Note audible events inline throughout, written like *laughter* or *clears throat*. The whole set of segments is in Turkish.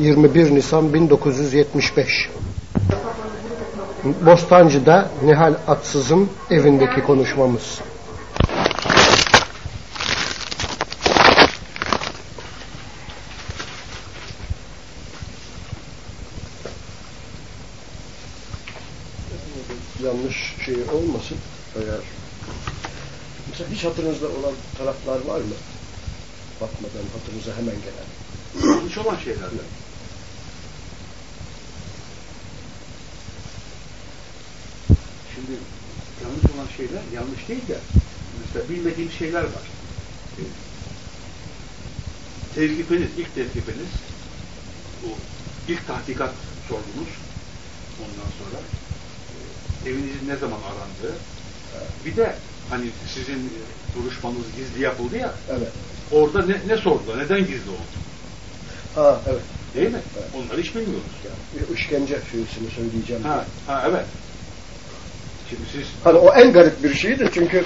21 Nisan 1975 Bostancı'da Nihal Atsız'ın evindeki konuşmamız. Yanlış şey olmasın eğer. Mesela hiç hatırınızda olan taraflar var mı? Bakmadan hatırınıza hemen gelen. Yanlış olan şeylerden. Şimdi yanlış olan şeyler yanlış değil de mesela bilmediğim şeyler var. Ee, Tevkifiniz, ilk tevkifiniz bu ilk tahkikat sordunuz. Ondan sonra e, evinizin ne zaman arandığı bir de hani sizin e, duruşmanız gizli yapıldı ya Evet. orada ne, ne sordular? Neden gizli oldu? Ha evet. Değil mi? Evet. Onları hiç bilmiyoruz. Bir işkence şeysini söyleyeceğim. Ha, ha evet. Şimdi siz Hani o en garip bir şeydi çünkü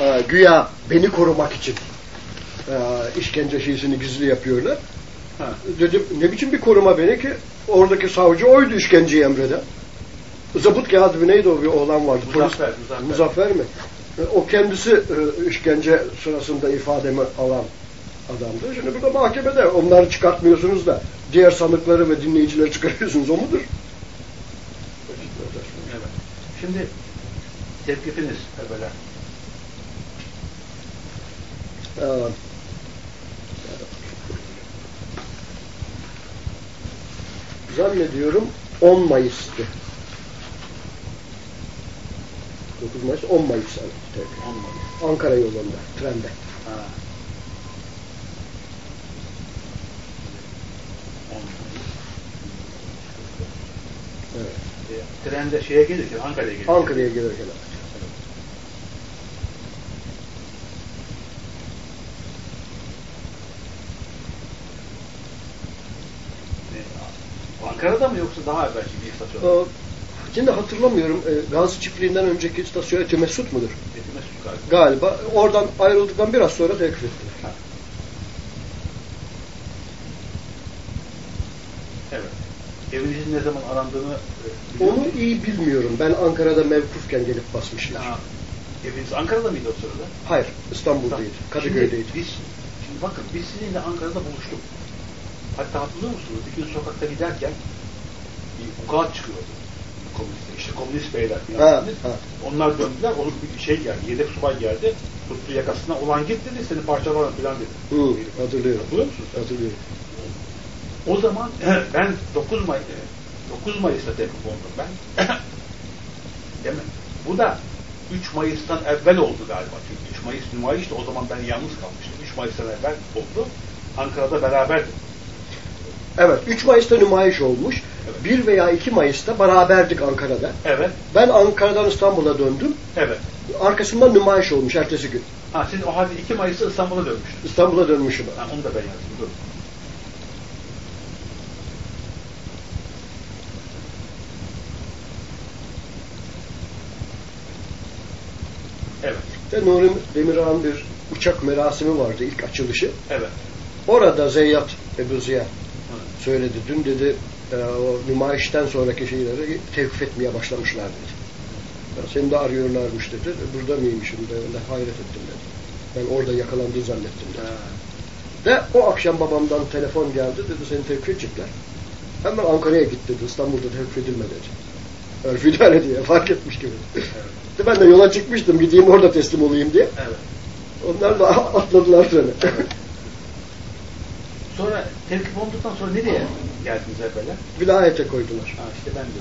e, güya beni korumak için e, işkence şeysini gizli yapıyorlar. ha, Dedim ne biçim bir koruma beni ki oradaki savcı oydu işkenceyi emreden. Zabıt kağıdı mı neydi o bir oğlan vardı. Muzaffer, Polis- Muzaffer. Muzaffer mi? E, O kendisi e, işkence sırasında ifademi alan adamdı. Şimdi burada mahkemede onları çıkartmıyorsunuz da diğer sanıkları ve dinleyicileri çıkarıyorsunuz. O mudur? evet. Şimdi tevkifiniz evvela. Ee, zannediyorum 10 Mayıs'tı. 9 Mayıs, 10 Mayıs evet. Ankara yolunda, trende. Ha. Evet. E, trende şeye gelirken Ankara'ya gelirken. Ankara'ya gelirken. E, Ankara'da mı yoksa daha evvelki bir istasyon? Ee, Şimdi hatırlamıyorum. e, Gazi Çiftliği'nden önceki istasyon Eti Mesut mudur? Eti Mesut galiba. Galiba. Oradan ayrıldıktan biraz sonra teklif ettiler. Ha. Evet. Evinizin ne zaman arandığını e, biliyor Onu iyi bilmiyorum. Ben Ankara'da mevkufken gelip basmışlar. Ha. Eviniz Ankara'da mıydı o sırada? Hayır, İstanbul'daydı. Kadıköy'deydi. Biz, şimdi bakın biz sizinle Ankara'da buluştuk. Hatta hatırlıyor musunuz? Bir gün sokakta giderken bir vukuat çıkıyordu. Komünist, işte komünist beyler falan. Ha, ha. Onlar döndüler, onun bir şey geldi, yedek subay geldi. Tuttu yakasına, ulan git dedi, seni parçalarım falan dedi. Hı, hatırlıyorum. Hatırlıyor musunuz? Hatırlıyorum. O zaman *clears throat* ben 9 May 9 Mayıs'ta tepki oldum ben. *clears throat* Değil mi? Bu da 3 Mayıs'tan evvel oldu galiba. Çünkü 3 Mayıs nümayişti. O zaman ben yalnız kalmıştım. 3 Mayıs'tan evvel oldu. Ankara'da beraberdik. Evet, 3 Mayıs'ta nümayiş olmuş. Evet. 1 veya 2 Mayıs'ta beraberdik Ankara'da. Evet. Ben Ankara'dan İstanbul'a döndüm. Evet. Arkasından nümayiş olmuş ertesi gün. Ha, siz o halde 2 Mayıs'ta İstanbul'a dönmüştünüz. İstanbul'a dönmüşüm. Ha, onu da ben yazdım. Dur. Evet. Ve Nuri Demirağ'ın bir uçak merasimi vardı ilk açılışı. Evet. Orada Zeyyat Ebu Ziya. Söyledi. Dün dedi e, o nümayişten sonraki şeyleri tevkif etmeye başlamışlar dedi. Ya seni de arıyorlarmış dedi. Burada mıymışım dedi. Ben de hayret ettim dedi. Ben orada yakalandı zannettim dedi. Ha. Ve o akşam babamdan telefon geldi dedi seni tevkif edecekler. Hemen Ankara'ya git dedi. İstanbul'da tevkif edilme dedi. Örf idare diye fark etmiş gibi. Evet. ben de yola çıkmıştım gideyim orada teslim olayım diye. Evet. Onlar da *laughs* atladılar treni. Sonra tevkif olduktan sonra nereye geldiniz evvela? Vilayete koydular. Ha işte ben de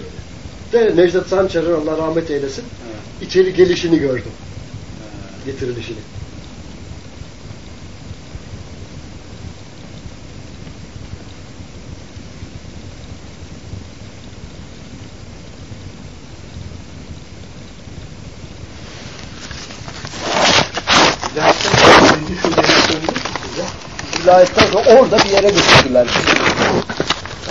öyle. De Necdet Sancar'ın Allah rahmet eylesin Ha. içeri gelişini gördüm. Ha. Getirilişini. Vilayetten birinci şubeye döndük size. Vilayetten sonra orada bir yere götürdüler.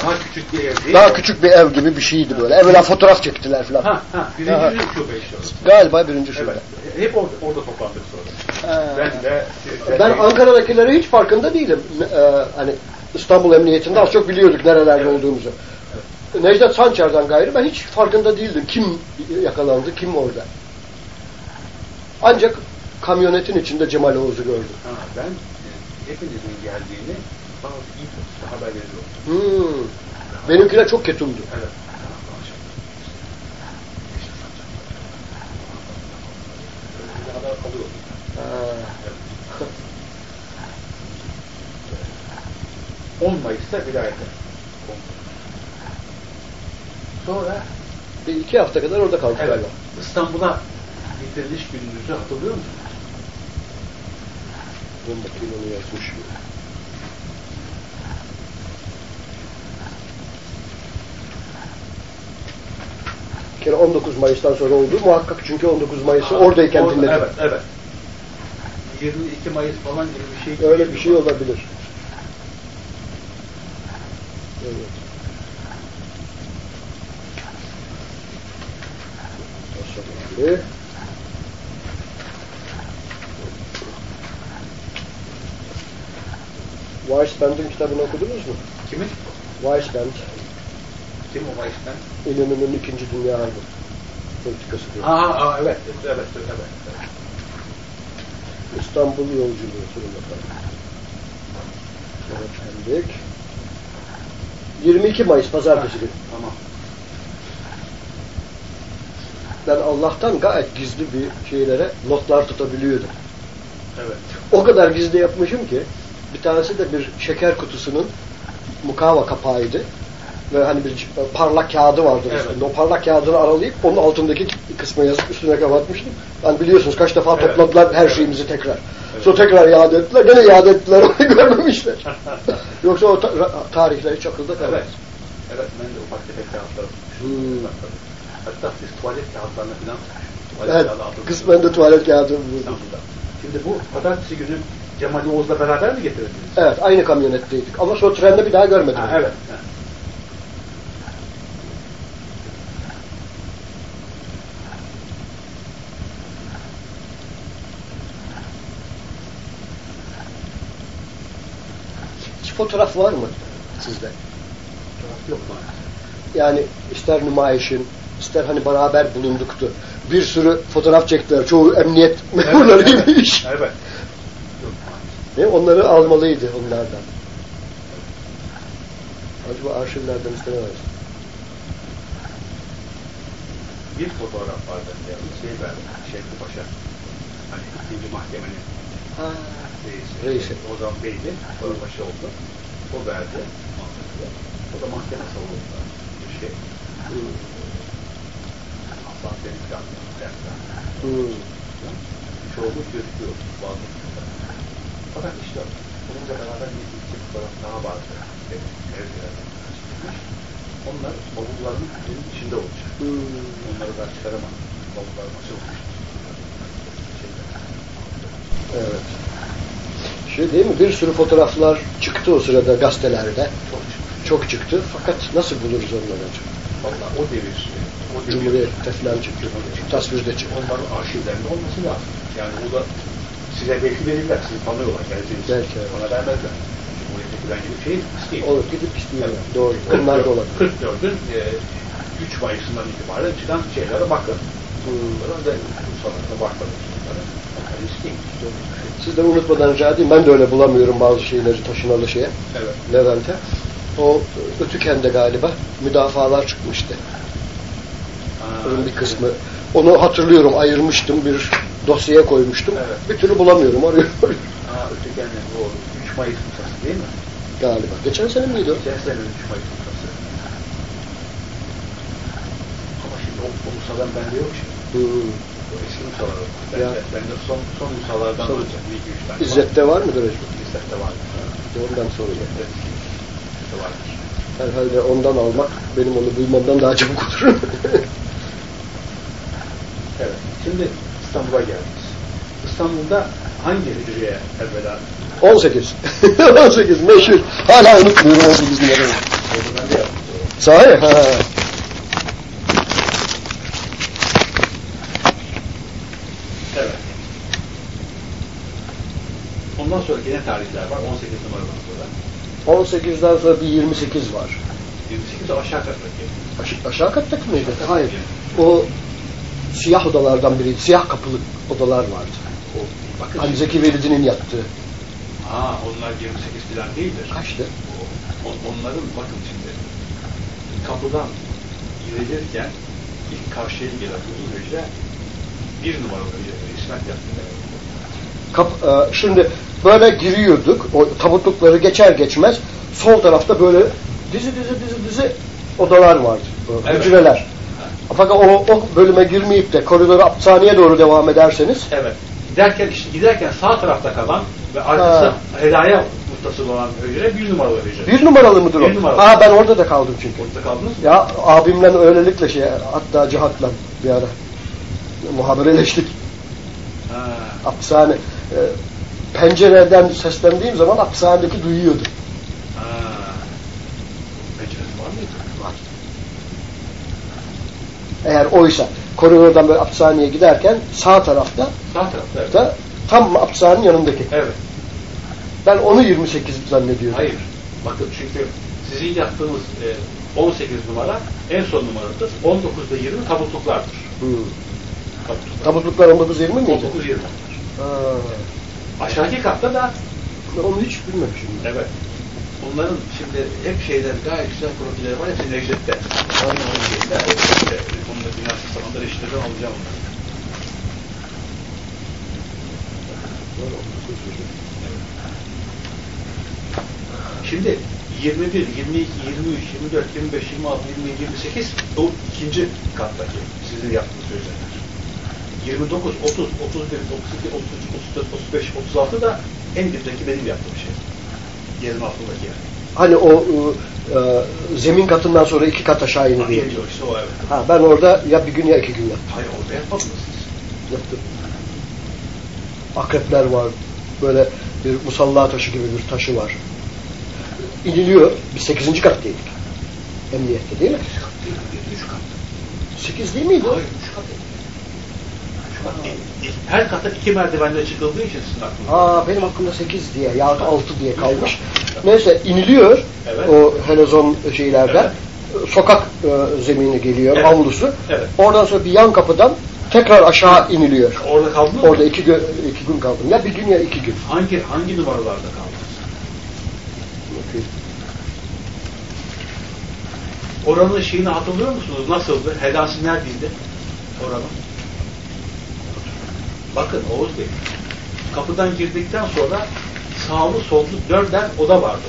Daha küçük bir ev değil Daha mi? küçük bir ev gibi bir şeydi böyle. Evvela fotoğraf çektiler falan. Ha, ha, birinci Aha. şube işte. Galiba birinci şube. Evet. Hep orada, orada toplandık sonra. Ha. Ben de... Ben Ankara'dakileri hiç farkında değilim. Ee, hani İstanbul Emniyetinde az çok biliyorduk nerelerde olduğumuzu. Necdet Sançer'den gayrı ben hiç farkında değildim. Kim yakalandı, kim orada. Ancak kamyonetin içinde Cemal Oğuz'u gördüm. Ha, ben hepinizin geldiğini bazı iyi haber veriyorum. Hmm. Benimkiler çok ketumdu. Evet. Öyle haber alıyorum. Ha. 10 Mayıs'ta vilayete. Sonra Bir iki hafta kadar orada kaldık evet, galiba. İstanbul'a getiriliş gününüzü hatırlıyor musunuz? Bunu bakayım onu yazmış mı? Bir kere 19 Mayıs'tan sonra oldu muhakkak çünkü 19 Mayıs'ı oradayken Orada, dinledim. Evet, evet. 22 Mayıs falan gibi bir şey. Öyle bir şey olabilir. Evet. Hasan abi. Weissband'in kitabını okudunuz mu? Kimin? Weissband, Kim o Mayıs'tan? İnönü'nün İkinci Dünya Harbi politikası diyor. Aa, aa evet, evet, evet, evet. İstanbul yolculuğu sorun bakalım. Evet, efendik. 22 Mayıs Pazartesi günü. Tamam. Ben Allah'tan gayet gizli bir şeylere notlar tutabiliyordum. Evet. O kadar gizli yapmışım ki bir tanesi de bir şeker kutusunun mukava kapağıydı. Ve hani bir parlak kağıdı vardı. Evet. üstünde. O parlak kağıdını aralayıp onun altındaki kısmı yazıp üstüne kapatmıştım. Yani biliyorsunuz kaç defa Evet. topladılar her şeyimizi tekrar. Sonra tekrar iade ettiler. Gene iade ettiler. *laughs* Onu görmemişler. *laughs* Yoksa o ta- ra- tarihler hiç akılda kalmaz. Evet. Evet, ben de ufak tefek kağıtlar Hmm. Hatta biz tuvalet kağıtlarına falan tuvalet Evet. kağıdı. Kısmen de tuvalet kağıdı buldum. Şimdi bu pazartesi günü Cemal Oğuz'la beraber mi getirdiniz? Evet aynı kamyonetteydik. Ama sonra trende bir daha görmedim. Ha, evet. Ha. Hiç fotoğraf var mı sizde? Fotoğraf Yok maalesef. Yani ister nümayişin, ister hani beraber bulunduktu. Bir sürü fotoğraf çektiler. Çoğu emniyet memurlarıymış. Evet. evet. Yok Ne? Onları almalıydı onlardan. Acaba arşivlerden istememez. Bir fotoğraf vardı. Yani şey verdi. Şevki Paşa. Hani ikinci mahkemenin Ha. reisi. Reisi. O zaman beydi. Sonra paşa oldu. O verdi. O da mahkeme savundu. Bir şey. Hmm. Allah beni kârdı. Hmm. Çoğunluk gözüküyor. Bazı Fakat işte bununla beraber bir iki fotoğraf daha vardı. Evlerden çıkmış. Onlar bavulların içinde olacak. Hmm. Onları ben çıkaramadım. Bavullar açılmış. Evet. Şey değil mi? Bir sürü fotoğraflar çıktı o sırada gazetelerde. Çok çıkmış. Çok çıktı. Fakat nasıl buluruz onları acaba? Valla o devir. O devir. Cumhuriyet'te falan çıktı. Tasvirde çıktı. Onların arşivlerinde olması lazım. Yani o da size belki verirler. Sizi tanıyorlar. Gelseniz. Belki, evet. Bana vermezler. Cumhuriyet'e falan gibi şey isteyeyim. Olur gidip istiyorlar. Doğru. Onlar da olabilir. 44'ün e, 3 Mayıs'ından itibaren çıkan şeylere bakın. Hmm. Bunlara da sonrasında bakmadım. İsteyeyim. Sizden unutmadan rica edeyim. Ben de öyle bulamıyorum bazı şeyleri taşınalı şeye. Evet. Levent'e. O Ötüken'de galiba müdafalar çıkmıştı. Onun bir kısmı. Onu hatırlıyorum. Ayırmıştım. Bir dosyaya koymuştum. Evet. Bir türlü bulamıyorum. Arıyorum. Aa, ötekenle bu 3 Mayıs musası değil mi? galiba. Geçen sene miydi o? Geçen sene 3 Mayıs musası. Ama şimdi o, o bende yok şimdi. Hmm. O eski musalar var. Ya. Bende, bende son, son musalardan Son- olacak. 2-3 tane. İzzet'te var mıdır acaba? İzzet'te var. Ondan sonra. İzzet'te vardır. Herhalde ondan almak benim onu bulmamdan daha çabuk olur. Evet. Şimdi İstanbul'a geldiniz. İstanbul'da hangi hücreye evvela 18. 18 *laughs* meşhur. Hala unutmuyorum 18 numarayı. Sahi? Ha. Evet. Ondan sonra yine tarihler var. 18 numaradan sonra. 18'den sonra bir 28 var. 28 de aşağı kattaki. Aş- aşağı kattaki mıydı? Hayır. O siyah odalardan biriydi. Siyah kapılı odalar vardı. O, bakın Hani Zeki Velidi'nin yattığı. Ha, onlar 28 falan değildir. Kaçtı? O- onların bakın şimdi kapıdan girilirken ilk karşıya gelen uzun hücre bir numaralı hücre İsmet yaptı. Kap, e, şimdi böyle giriyorduk. O tabutlukları geçer geçmez sol tarafta böyle dizi dizi dizi dizi odalar vardı. Evet. Hücreler. Fakat o, o bölüme girmeyip de koridoru hapishaneye doğru devam ederseniz Evet. Giderken işte giderken sağ tarafta kalan ve arkası Ha. helaya muhtasıl olan hücre bir numaralı hücre. bir numaralı mıdır o? Bir numaralı. Aa ben orada da kaldım çünkü. Orada kaldınız mı? Ya abimle öylelikle şey hatta cihatla bir ara muhabereleştik. Ha. Hapishane e, pencereden seslendiğim zaman hapishanedeki duyuyordu. Ha. Penceresi var mıydı? Var. Eğer oysa koridordan böyle hapishaneye giderken sağ tarafta Sağ tarafta evet. da tam hapishanenin yanındaki. Evet. Ben onu 28 zannediyordum. Hayır. Bakın çünkü sizin yaptığınız e, 18 numara en son numaradır. 19'da 20 tabutluklardır. Hmm. Tabutluklar. Tabutluklar 19 20 miydi? 19 20. Ha. Aşağıdaki katta da onu hiç bilmemişim. evet. Onların şimdi hep şeyler gayet güzel profilleri var. Hepsi Necdet'te. O işte, onun da dünyası sanatları işleri alacağım onları. Şimdi 21, 22, 23, 24, 25, 26, 27, 28 o ikinci kattaki sizin yaptığınız özeller. 29, 30, 31, 32, 33, 34, 35, 36 da en dipteki benim yaptığım. Yerin altındaki yer. Hani o e, e, zemin katından sonra iki kat aşağı iniyor. Geliyor işte o evet. Ha, ben orada ya bir gün ya iki gün yattım. Hayır orada yapmadınız siz. yattım. Akrepler var. Böyle bir musalla taşı gibi bir taşı var. İniliyor. Biz sekizinci kattaydık. Emniyette değil mi? Üç kat değil, üç kat. Sekiz değil miydi? Hayır, üç kat. Her kata iki merdivenle çıkıldığı için sizin aklınızda. Aa benim aklımda 8 diye ya 6 diye kalmış. Neyse iniliyor Evet. o helezon şeylerden. Sokak e, zemini geliyor, Evet. avlusu. Evet. Oradan sonra bir yan kapıdan tekrar aşağı iniliyor. Orada kaldınız mı? Orada iki, gö- iki gün kaldım. Ya bir gün ya iki gün. Hangi hangi numaralarda kaldınız? Oranın şeyini hatırlıyor musunuz? Nasıldı? Helası neredeydi? Oranın. Bakın Oğuz Bey. Kapıdan girdikten sonra sağlı sollu dörder oda vardı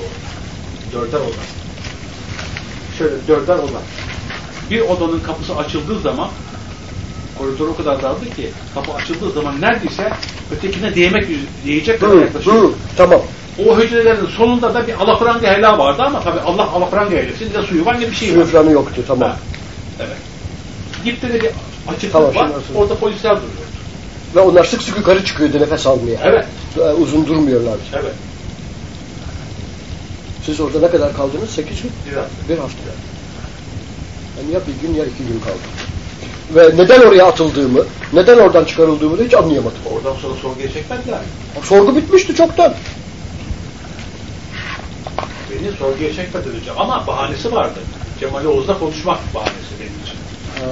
orada. Dörder oda. Şöyle dörder oda. Bir odanın kapısı açıldığı zaman koridor o kadar dardı ki kapı açıldığı zaman neredeyse ötekine değmek diyecek kadar yaklaşıyor. dur, tamam. O hücrelerin sonunda da bir alafranga helal vardı ama tabii Allah alafranga eylesin. Ne suyu var ne bir şey Suyu var. falan yoktu, tamam. Ha, Evet. Gitti de bir açıklık Tamam, var. Orada polisler duruyor. Ve onlar sık sık yukarı çıkıyordu nefes almaya. Evet. Uzun durmuyorlardı. Evet. Siz orada ne kadar kaldınız? Sekiz gün? Bir hafta. Bir hafta. Yani ya bir gün ya iki gün kaldım. Ve neden oraya atıldığımı, neden oradan çıkarıldığımı da hiç anlayamadım. Oradan sonra sorguya çekmediler. Sorgu bitmişti çoktan. Beni sorguya çekmeden önce. Ama bahanesi vardı. Cemal Oğuz'la konuşmak bahanesi benim için. Ha,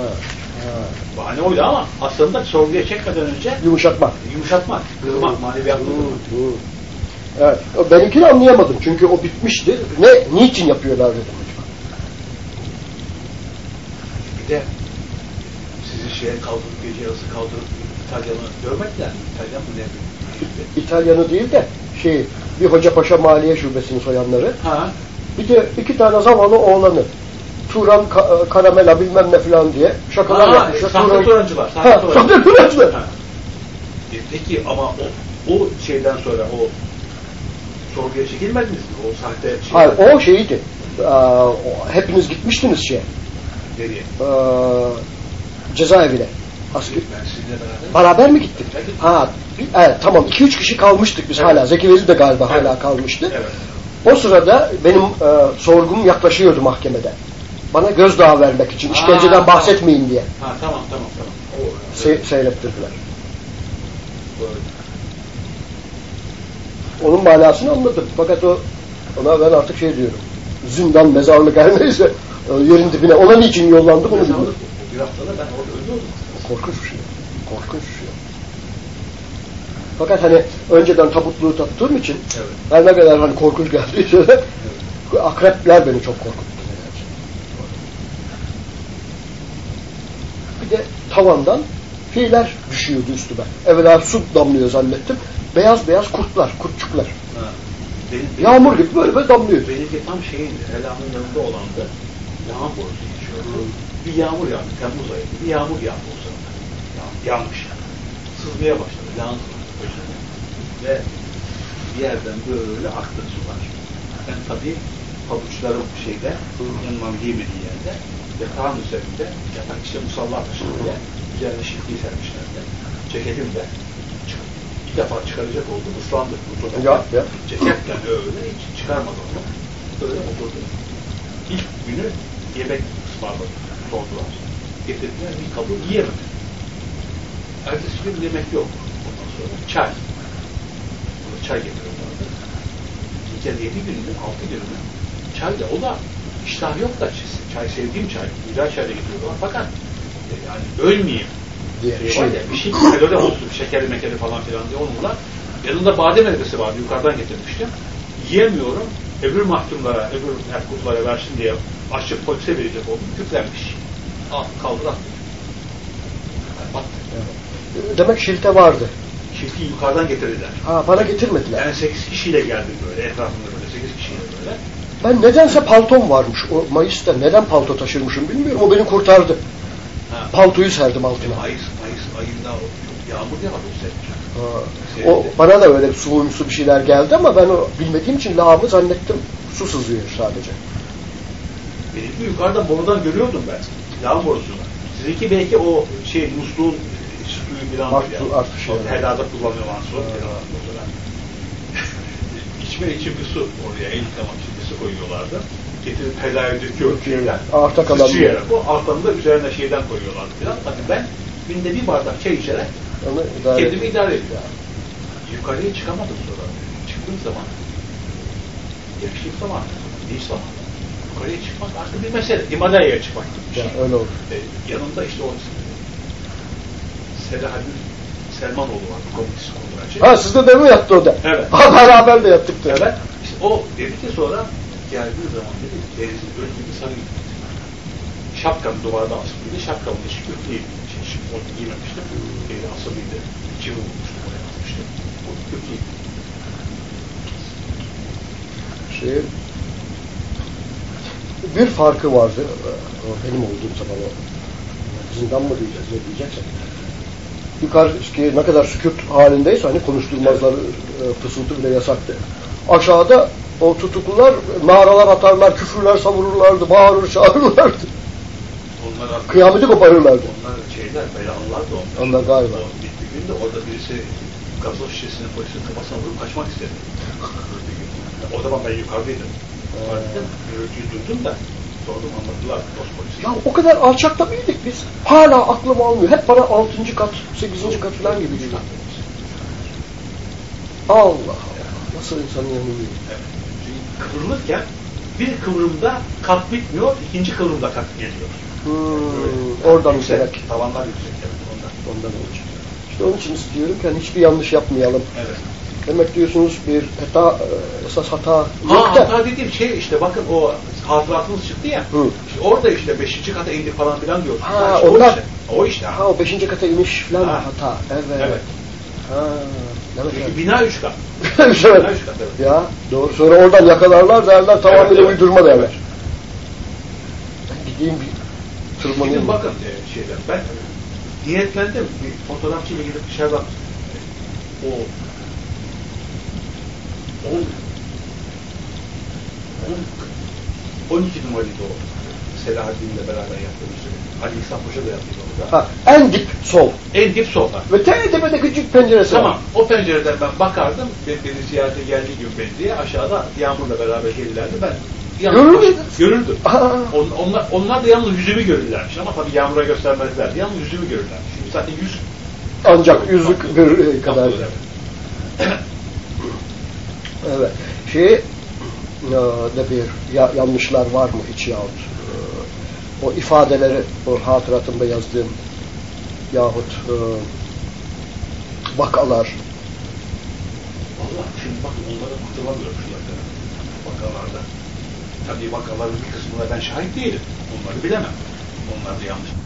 ha. Bahane oydu ama aslında sorguya çekmeden önce Yumuşatma. yumuşatmak, kırmak, maneviyatlı kırmak. Evet. Benimkini anlayamadım çünkü o bitmişti. Ne, niçin yapıyorlar dedim acaba. Bir de sizi şeye kaldırıp gece yarısı kaldırıp İtalyan'ı görmediler mi? İtalyan mı ne? İtalyanı değil de şey bir Hoca Paşa Maliye Şubesi'ni soyanları. Ha? Bir de iki tane zavallı oğlanı. Turan ka- karamela bilmem ne falan diye şakalar Ha, yapmışlar. sahte Turan- turancılar. Sahte Ha, turancılar. sahte turancılar. Ha. E, peki ama o, o şeyden sonra o sorguya çekilmediniz mi? O sahte şey. Hayır o şeydi. Aa, o- hepiniz gitmiştiniz şey. Nereye? Aa, cezaevine. Asker. Beraber. Beraber mi gittik? Evet. Ha, bir- evet, tamam 2-3 kişi kalmıştık biz Evet. hala. Zeki Veli de galiba Evet. hala kalmıştı. Evet. O sırada benim e, sorgum yaklaşıyordu mahkemede. Bana gözdağı vermek için, işkenceden tamam. bahsetmeyin diye Ha tamam tamam tamam. Se- seyrettirdiler. Onun manasını anladım. Fakat o Ona ben artık şey diyorum. Zindan, mezarlık her neyse yerin dibine. Ona niçin yollandık onu bilmiyorum. Bir haftada ben orada ölüyordum. Korkunç bir şey. Korkunç bir şey. Fakat hani önceden tabutluğu tattığım için Evet. her ne kadar hani korkunç geldiyse de akrepler beni çok korkuttu. Bir de tavandan fiiller düşüyordu üstüme. Evvela su damlıyor zannettim. Beyaz beyaz kurtlar, kurtçuklar. Ha. Benim, Yağmur gibi böyle böyle damlıyor. Benimki tam şeyindi. Hela'nın yanında olan da yağmur borusu geçiyordu. Bir yağmur yağdı. Temmuz ayında. Bir yağmur yağdı o sırada. Yağ, yağmış yani. Sızmaya başladı. Yağmur başladı. Ve bir yerden böyle aktı sular. Ben tabii pabuçlarım şeyde, yanmam giymediği yerde yatağın üzerinde, yatak işte musalla taşınıyor. Üzerine şifreyi sermişlerdi. Ceketim de çık- bir defa çıkaracak oldum. Islandık. bu. Ya, ya. Ceketle öyle hiç çıkarmadım onu. Öyle oturdum. İlk günü yemek ısmarladım. Sordular. Getirdiler bir kabı yiyemedim. Ertesi gün yemek yok. Ondan sonra çay. Burada çay getiriyorlardı. Gece yedi gününün, altı gününün çay da o da iştah yok da çay sevdiğim çay. Güzel çay da getiriyorlar. Fakat e, yani ölmeyeyim Diye bir şey şey. ya, bir şey kalori olsun, şekeri mekeri falan filan diye onunla. Yanında badem ezmesi vardı, yukarıdan getirmiştim. Yiyemiyorum, öbür mahkumlara, öbür yakutlara versin diye açıp polise verecek oldum, küflenmiş. Al, kaldır at. Yani Demek şilte vardı. çifti yukarıdan getirdiler. Ha bana getirmediler. Yani 8 kişiyle geldim böyle, etrafımda böyle 8 kişiyle böyle. Ben nedense paltom varmış. O Mayıs'ta neden palto taşırmışım bilmiyorum. O beni kurtardı. Ha. Paltoyu serdim altına. Mayıs, Mayıs ayında çok yağmur yağdı o bana da öyle suyumsu bir şeyler geldi ama ben o bilmediğim için lağımı zannettim. Su sızıyor sadece. Benimki yukarıdan borudan görüyordum ben. Yağmur borusunu. Sizinki belki o şey musluğun suyu falan Artı- böyle. artı şey. O Helada kullanılan su. mesela. İçme için bir su oraya el yıkamak için bir koyuyorlardı. Getirip helaya döküyor şeyden. Arta kalan Sıçrayarak o artanı da üzerine şeyden koyuyorlardı falan. Tabii ben günde bir bardak çay içerek Onu idare kendimi ettim. idare ediyorum. Yukarıya çıkamadım sonra. Çıktığım zaman yakışık zaman, değil zaman. Yukarıya çıkmak artık bir mesele. Himalaya'ya çıkmak gibi bir Ya, şey. öyle oldu. E, yanında işte o Selahaddin Selmanoğlu var, komünist kongracı. Ha sizde de mi yattı o da? Evet. Ha beraber de yattık da. Evet. İşte o dedi ki sonra geldiği zaman dedi denizin önünde sarayım. Şapkam duvarda asılıydı. Şapkamın içi şimdi onu giymemiştim. Eli asılıydı. Çivi bulmuştum oraya asmıştım. O köklüydü. Şey, bir farkı vardı. Benim olduğum zaman o. Zindan mı diyeceğiz, ne diyeceksek. Yukarı ne kadar sükut halindeyse hani konuşturmazlar, e, fısıltı bile yasaktı. Aşağıda o tutuklular mağaralar atarlar, küfürler savururlardı, bağırır çağırırlardı. Onlar Kıyameti koparırlardı. Onlar şeyler, belalılar da onlar. Onlar galiba. O bir, bir gün de orada birisi gazoz şişesini polisin kafasına vurup kaçmak istedi. O zaman ben yukarıdaydım. Yukarıdaydım. Gürültüyü duydum da sordum anladılar dost polisi. Ya o kadar alçakta mıydık biz? Hala aklım almıyor. Hep bana altıncı kat, sekizinci kat falan gibi. Allah Allah. Nasıl insanın yanılıyor? Evet. Kıvrılırken bir kıvrımda kat bitmiyor, ikinci kıvrımda kat geliyor. Hmm, oradan yüksek. Tavanlar yüksek evet ondan. Ondan önce. İşte onun için istiyorum ki hani hiçbir yanlış yapmayalım. Evet. Demek diyorsunuz bir hata, e, esas hata Ha, yok da. hata dediğim şey işte bakın o hatıratınız çıktı ya. Hı. İşte orada işte beşinci kata indik falan filan diyorsunuz. Ha, işte onlar- O işte. O işte. Ha o beşinci kata iniş falan Ha. hata. Evet. Evet. Ha, demek Çünkü öyle. bina üç kat. Evet. Bina üç kat evet. Ya doğru. Sonra oradan yakalarlar derler tamamıyla Evet, evet. uydurma derler. Evet. Gideyim bir tırmanayım. bakın e, şeyler. Ben niyetlendim. Bir fotoğrafçıyla gidip dışarıdan o 10 10 12 numaraydı o. Selahaddin'le beraber yaptığımız şey. Ali İhsan Paşa da yaptıydı orada. Ha, en dip sol. En dip solda. Ve te tepede küçük penceresi Tamam. var. O pencereden ben bakardım. Beni, ziyarete geldiği gibi belediye aşağıda Yağmur'la beraber gelirlerdi. Ben Görür müydünüz? Görürdüm. On- onlar, onlar da yalnız yüzümü görürlermiş ama tabii Yağmur'a göstermezlerdi. Yalnız yüzümü görürlermiş. Çünkü zaten yüz Ancak yüzük bir kadar. Evet. Şey ne bir ya, yanlışlar var mı hiç yahut o ifadeleri o hatıratımda yazdığım yahut e, vakalar Vallahi şimdi bakın onları hatırlamıyorum şu dakika. Vakalarda. Tabii vakaların bir kısmına ben şahit değilim. Onları bilemem. Onlar da yanlış.